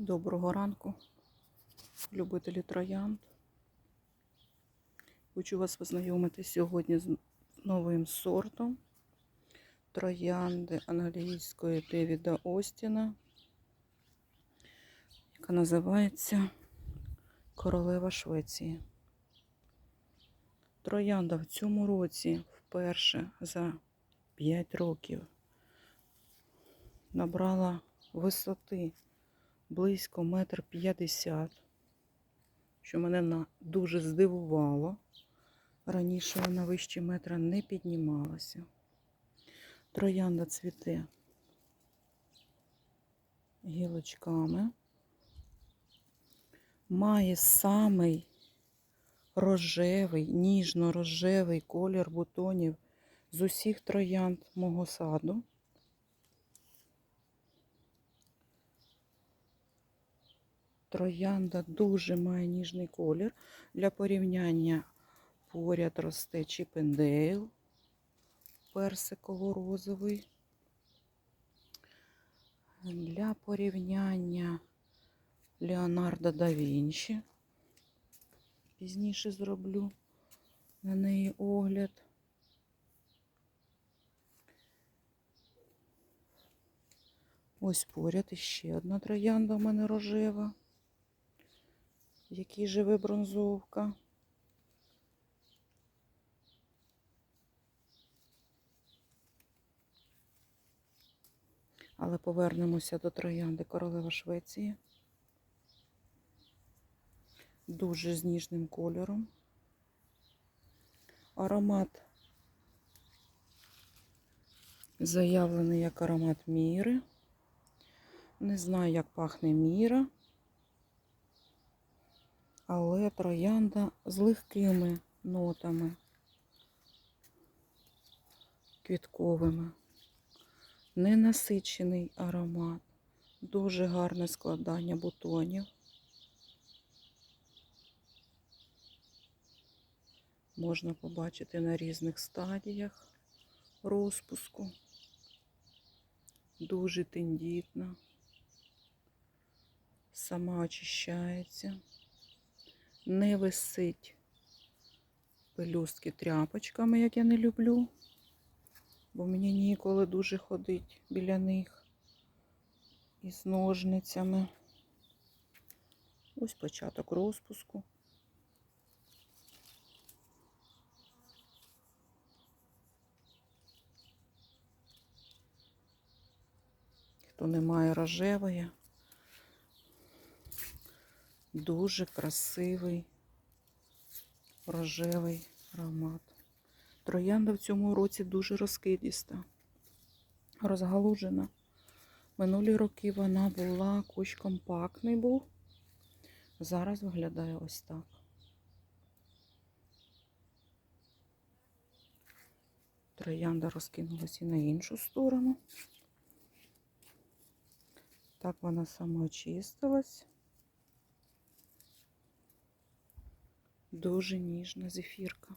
Доброго ранку, любителі троянд. Хочу вас познайомити сьогодні з новим сортом троянди англійської Девіда Остіна, яка називається Королева Швеції. Троянда в цьому році вперше за 5 років набрала висоти близько метр п'ятдесят, що мене дуже здивувало. Раніше вона вище метра не піднімалася. Троянда цвіте гілочками. Має самий рожевий, ніжно-рожевий колір бутонів з усіх троянд мого саду. Троянда дуже має ніжний колір. Для порівняння поряд росте Чіпендейл, персиково-розовий. Для порівняння Леонардо да Вінчі. Пізніше зроблю на неї огляд. Ось поряд іще одна троянда у мене рожева в якій живе бронзовка. Але повернемося до троянди королева Швеції. Дуже з ніжним кольором. Аромат заявлений як аромат міри. Не знаю, як пахне міра але троянда з легкими нотами квітковими. Ненасичений аромат, дуже гарне складання бутонів. Можна побачити на різних стадіях розпуску. Дуже тендітна, сама очищається не висить пелюстки тряпочками, як я не люблю, бо мені ніколи дуже ходить біля них із ножницями. Ось початок розпуску. Хто не має рожевої, Дуже красивий рожевий аромат. Троянда в цьому році дуже розкидіста, розгалужена. Минулі роки вона була кущ компактний був. Зараз виглядає ось так. Троянда розкинулася і на іншу сторону. Так вона самоочистилась. Дуже ніжна зефірка.